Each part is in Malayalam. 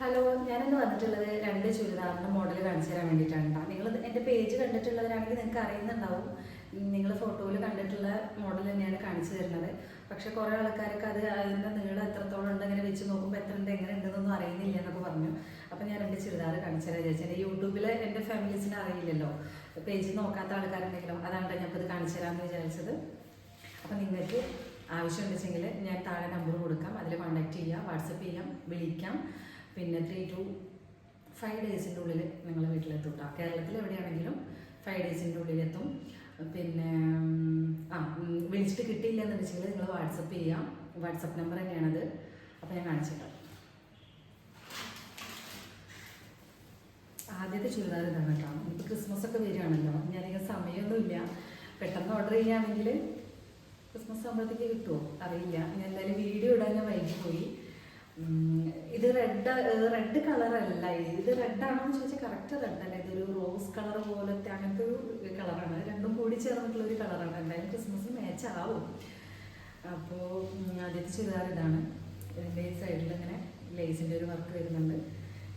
ഹലോ ഞാനിന്ന് വന്നിട്ടുള്ളത് രണ്ട് ചുരിദാറിന്റെ മോഡൽ കാണിച്ചു തരാൻ വേണ്ടിയിട്ടാണ് കേട്ടോ നിങ്ങൾ എന്റെ പേജ് കണ്ടിട്ടുള്ളവരാണെങ്കിൽ നിങ്ങൾക്ക് അറിയുന്നുണ്ടാവും. നിങ്ങൾ ഫോട്ടോയിൽ കണ്ടിട്ടുള്ള മോഡൽ തന്നെയാണ് കാണിച്ചു തരുന്നത്. പക്ഷേ കുറേ ആൾക്കാർക്ക് അത് അതിന്റെ നീളം എത്രത്തോളം ഉണ്ട് അങ്ങനെ വെച്ച് നോക്കുമ്പോൾ എത്ര ഉണ്ട് എങ്ങനെ ഉണ്ടെന്നൊന്നും അറിയുന്നില്ല എന്നൊക്കെ പറഞ്ഞു. അപ്പം ഞാൻ എന്റെ ചുരിദാർ കാണിച്ചു തരാൻ വിചാരിച്ചു. എന്റെ യൂട്യൂബിൽ എന്റെ ഫാമിലീസിനെ അറിയില്ലല്ലോ. പേജ് നോക്കാത്ത ആൾക്കാരുണ്ടെങ്കിലും അതാണ് ഞാൻ ഇപ്പോൾ ഇത് കാണിച്ചു തരാമെന്ന് വിചാരിച്ചത്. അപ്പം നിങ്ങൾക്ക് ആവശ്യമുണ്ടെങ്കിൽ ഞാൻ താഴെ നമ്പർ കൊടുക്കാം. അതിൽ കോൺടാക്ട് ചെയ്യാം വാട്സപ്പ് ചെയ്യാം വിളിക്കാം. പിന്നെ ത്രീ ടു ഫൈവ് ഡേയ്സിന്റെ ഉള്ളിൽ നിങ്ങൾ വീട്ടിലെത്തും കേട്ടോ കേരളത്തിൽ എവിടെയാണെങ്കിലും ഫൈവ് ഡേയ്സിന്റെ ഉള്ളിലെത്തും പിന്നെ ആ വിളിച്ചിട്ട് കിട്ടിയില്ല എന്ന് വെച്ചാൽ നിങ്ങൾ വാട്സപ്പ് ചെയ്യാം. വാട്സപ്പ് നമ്പർ തന്നെയാണത്. അപ്പോൾ ഞാൻ കാണിച്ചിട്ടോ ആദ്യത്തെ ചുരിദാർ ഇതാണ് കേട്ടോ ഇപ്പോൾ ക്രിസ്മസ് ഒക്കെ വരികയാണല്ലോ. ഞാനധികം സമയമൊന്നുമില്ല. പെട്ടെന്ന് ഓർഡർ ചെയ്യുകയാണെങ്കിൽ ക്രിസ്മസ് ആകുമ്പോഴത്തേക്ക് കിട്ടുമോ അറിയില്ല. ഞാൻ എന്തായാലും വീഡിയോ ഇടാൻ ഞാൻ ഉം, ഇത് റെഡ് റെഡ് കളറല്ല ഇത് റെഡ് ആണോ എന്ന് ചോദിച്ചാൽ കറക്റ്റ് റെഡ് അല്ല. ഇതൊരു റോസ് കളർ പോലത്തെ അങ്ങനത്തെ ഒരു കളറാണ് രണ്ടും കൂടി ചേർന്നിട്ടുള്ള ഒരു കളറാണ് എന്തായാലും ക്രിസ്മസ് മാച്ച് ആവും. അപ്പോൾ ആദ്യത്തെ ചുരിദാർ ഇതാണ്. ഇതിന്റെ സൈഡിൽ ഇങ്ങനെ ലേസിന്റെ ഒരു വർക്ക് വരുന്നുണ്ട്.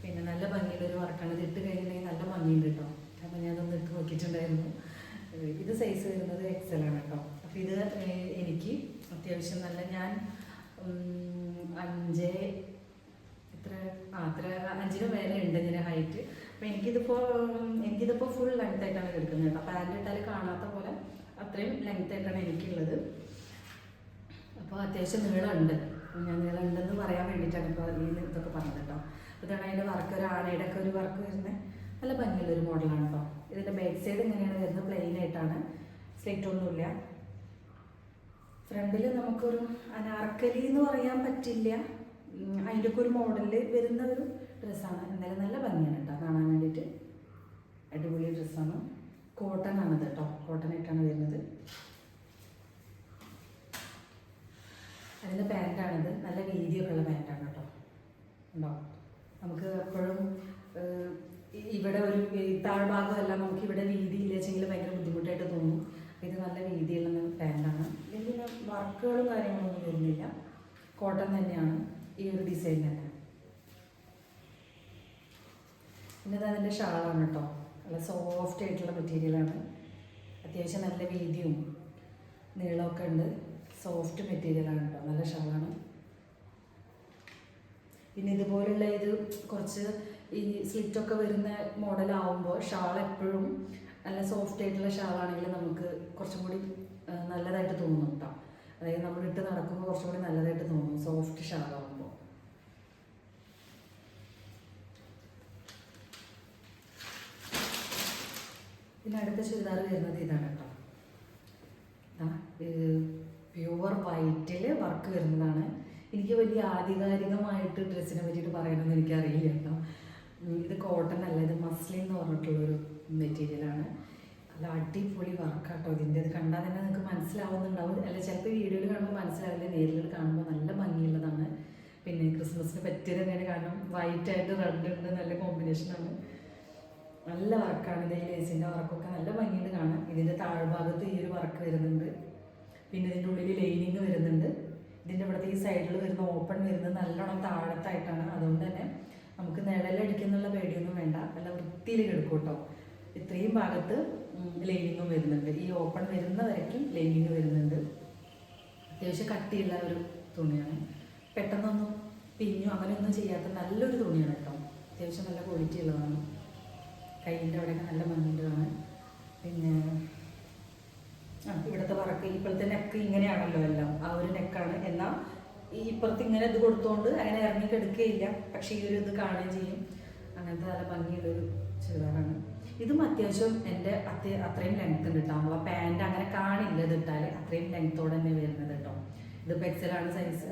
പിന്നെ നല്ല ഭംഗിയുള്ള ഒരു വർക്കാണ് ഇത് ഇട്ട് കഴിഞ്ഞിട്ടുണ്ടെങ്കിൽ നല്ല ഭംഗിയുണ്ട് കേട്ടോ അപ്പം ഞാൻ അതൊന്ന് ഇട്ട് നോക്കിയിട്ടുണ്ടായിരുന്നു. ഇത് സൈസ് വരുന്നത് എക്സൽ ആണ് കേട്ടോ അപ്പോൾ ഇത് എനിക്ക് അത്യാവശ്യം നല്ല ഞാൻ അഞ്ച് എത്ര? അത്ര അഞ്ചിന് മേലെ ഉണ്ട് ഇങ്ങനെ ഹൈറ്റ് അപ്പോൾ എനിക്കിതിപ്പോൾ എനിക്കിതിപ്പോൾ ഫുൾ ലെങ്ത് ആയിട്ടാണ് എടുക്കുന്നത് കേട്ടോ. പാന്റ് ഇട്ടാൽ കാണാത്ത പോലെ അത്രയും ലെങ്ത് ആയിട്ടാണ് എനിക്കുള്ളത്. അപ്പോൾ അത്യാവശ്യം നീളമുണ്ട്. ഞാൻ നീളമുണ്ടെന്ന് പറയാൻ വേണ്ടിയിട്ടാണ് ഇപ്പോൾ ഈ ഇതൊക്കെ പറഞ്ഞത് കേട്ടോ. ഇതാണ് അതിന്റെ വർക്ക് ഒരു ആണയുടെ ഒക്കെ ഒരു വർക്ക് വരുന്നത് നല്ല ഭംഗിയുള്ള ഒരു മോഡലാണ് കേട്ടോ. ഇതിന്റെ ബാക്ക് സൈഡ് ഇങ്ങനെയാണ് വരുന്നത് പ്ലെയിൻ ആയിട്ടാണ്. സ്ലിറ്റ് ഒന്നുമില്ല. ഫ്രണ്ടിൽ നമുക്കൊരു അനാർക്കലി എന്ന് പറയാൻ പറ്റില്ല. ഉം, അതിന്റെ ഒക്കെ ഒരു മോഡലിൽ വരുന്ന ഒരു ഡ്രസ്സാണ്. എന്തായാലും നല്ല ഭംഗിയാണ് കേട്ടോ കാണാൻ വേണ്ടിയിട്ട്. അടിപൊളി ഡ്രസ്സാണ്. കോട്ടൺ ആണ് കേട്ടോ. കോട്ടൺ ആയിട്ടാണ് വരുന്നത്. അതിന്റെ പാന്റാണിത് നല്ല വീതിയൊക്കെ ഉള്ള പാന്റാണ് കേട്ടോ. ഉണ്ടോ? നമുക്ക് എപ്പോഴും ഇവിടെ ഒരു താഴ്ഭാഗം താഴ്ഭാഗമല്ല നമുക്ക് ഇവിടെ വീതി ഇല്ലെങ്കിൽ ഭയങ്കര ബുദ്ധിമുട്ടായിട്ട് തോന്നും. ഇത് നല്ല രീതിയിലുള്ള പാന്റാണ് ഇതിൽ പിന്നെ വർക്കുകളും കാര്യങ്ങളൊന്നും വരുന്നില്ല. കോട്ടൺ തന്നെയാണ് ഈ ഒരു ഡിസൈൻ തന്നെ. പിന്നെ അതിന്റെ ഷാളാണ് കേട്ടോ നല്ല സോഫ്റ്റ് ആയിട്ടുള്ള മെറ്റീരിയലാണ് അത്യാവശ്യം നല്ല വീതിയും നീളമൊക്കെ ഉണ്ട്. സോഫ്റ്റ് മെറ്റീരിയലാണ് കേട്ടോ നല്ല ഷാളാണ്. പിന്നെ ഇതുപോലുള്ള ഇത് കുറച്ച് ഈ സ്ലിറ്റൊക്കെ വരുന്ന മോഡലാവുമ്പോൾ ഷാൾ എപ്പോഴും നല്ല സോഫ്റ്റ് ആയിട്ടുള്ള ഷാളാണെങ്കിൽ നമുക്ക് കുറച്ചും കൂടി നല്ലതായിട്ട് തോന്നും കേട്ടോ അതായത് നമ്മൾ ഇട്ട് നടക്കുമ്പോൾ കുറച്ചും കൂടി നല്ലതായിട്ട് തോന്നും സോഫ്റ്റ് ഷാളാവുമ്പോൾ പിന്നെ അടുത്ത ചുരിദാർ വരുന്നത് ഇതാണ് കേട്ടോ പ്യുവർ വൈറ്റിൽ വർക്ക് വരുന്നതാണ്. എനിക്ക് വലിയ ആധികാരികമായിട്ട് ഡ്രസ്സിനെ പറ്റിയിട്ട് പറയണമെന്ന് എനിക്കറിയില്ല കേട്ടോ ഇത് കോട്ടൺ അല്ല ഇത് മസ്ലിൻ എന്ന് പറഞ്ഞിട്ടുള്ളൊരു മെറ്റീരിയലാണ് നല്ല അടിപൊളി വർക്കാട്ടോ ഇതിന്റെ അത് കണ്ടാൽ തന്നെ നിങ്ങൾക്ക് മനസ്സിലാവുന്നുണ്ടാവും. അല്ല ചിലപ്പോൾ വീഡിയോയിൽ കാണുമ്പോൾ മനസ്സിലാവില്ല നേരിൽ കാണുമ്പോൾ നല്ല ഭംഗിയുള്ളതാണ്. പിന്നെ ക്രിസ്മസിന് പറ്റിയത് തന്നെയാണ് കാരണം വൈറ്റ് ആയിട്ട് റെഡ് ഉണ്ട് നല്ല കോമ്പിനേഷനാണ് നല്ല വർക്കാണ് ഇതേ ലേസിന്റെ വർക്കൊക്കെ നല്ല ഭംഗിയിൽ കാണാം ഇതിന്റെ താഴ്ഭാഗത്ത് ഈ ഒരു വർക്ക് വരുന്നുണ്ട്. പിന്നെ ഇതിന്റെ ഉള്ളിൽ ലൈനിങ് വരുന്നുണ്ട്. ഇതിന്റെ ഇവിടുത്തെ ഈ സൈഡിൽ വരുന്ന ഓപ്പൺ വരുന്നത് നല്ലോണം താഴത്തായിട്ടാണ്. അതുകൊണ്ട് തന്നെ നമുക്ക് നിഴലടിക്കുന്നുള്ള പേടിയൊന്നും വേണ്ട. നല്ല വൃത്തിയിൽ കിടക്കും കേട്ടോ ഇത്രയും ഭാഗത്ത് ലൈനിങ്ങും വരുന്നുണ്ട്. ഈ ഓപ്പൺ വരുന്ന വരയ്ക്കും ലൈനിങ് വരുന്നുണ്ട്. അത്യാവശ്യം കട്ടിയുള്ള ഒരു തുണിയാണ്. പെട്ടെന്നൊന്നും പിഞ്ഞു അങ്ങനെയൊന്നും ചെയ്യാത്ത നല്ലൊരു തുണിയാണ് കേട്ടോ അത്യാവശ്യം നല്ല ക്വാളിറ്റി ഉള്ളതാണ്. കയ്യിന്റെ അവിടെയൊക്കെ നല്ല ഭംഗിയുള്ളതാണ് പിന്നെ ഇവിടുത്തെ വർക്ക് ഇപ്പോഴത്തെ നെക്ക് ഇങ്ങനെയാണല്ലോ എല്ലാം. ആ ഒരു നെക്കാണ് എന്നാൽ ഈ ഇപ്പുറത്ത് ഇങ്ങനെ ഇത് കൊടുത്തോണ്ട് അങ്ങനെ ഇറങ്ങിക്കെടുക്കുകയില്ല പക്ഷേ ഈ ഒരു ഇത് കാണുകയും ചെയ്യും. അങ്ങനത്തെ നല്ല ഭംഗിയുള്ള ഒരു ചുരിദാറാണ്. ഇതും അത്യാവശ്യം എന്റെ അത്യ അത്രയും ലെങ്ത് ഉണ്ട് കേട്ടോ നമ്മളെ പാന്റ് അങ്ങനെ കാണില്ല ഇത് ഇട്ടാൽ അത്രയും ലെങ്ത്തോടെ തന്നെ വരുന്നത് കേട്ടോ ഇത് പെക്സലാണ് സൈസ്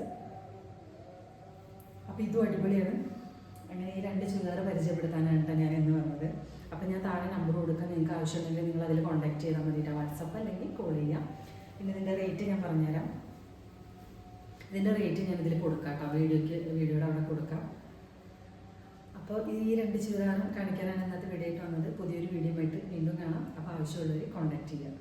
അപ്പോൾ ഇതും അടിപൊളിയാണ്. അങ്ങനെ ഈ രണ്ട് ചുരിദാർ പരിചയപ്പെടുത്താനാണ് ഞാൻ ഇന്ന് പറഞ്ഞത് അപ്പോൾ ഞാൻ താഴെ നമ്പർ കൊടുക്കാം. നിങ്ങൾക്ക് ആവശ്യമുണ്ടെങ്കിൽ നിങ്ങൾ അതിൽ കോൺടാക്ട് ചെയ്താൽ മതിയിട്ട് വാട്സപ്പ് അല്ലെങ്കിൽ കോൾ ചെയ്യാം. പിന്നെ ഇതിന്റെ റേറ്റ് ഞാൻ പറഞ്ഞുതരാം. ഇതിന്റെ റേറ്റ് ഞാൻ ഇതിൽ കൊടുക്കാം കേട്ടോ വീഡിയോക്ക് വീഡിയോയുടെ അവിടെ കൊടുക്കാം. അപ്പോൾ ഈ രണ്ട് ചുരിദാറും കാണിക്കാനാണ് ഇന്നത്തെ വീഡിയോ ആയിട്ട് വന്നത്. പുതിയൊരു വീഡിയോ ആയിട്ട് വീണ്ടും കാണാം. അപ്പോൾ ആവശ്യമുള്ളവർ കോൺടാക്ട് ചെയ്യാം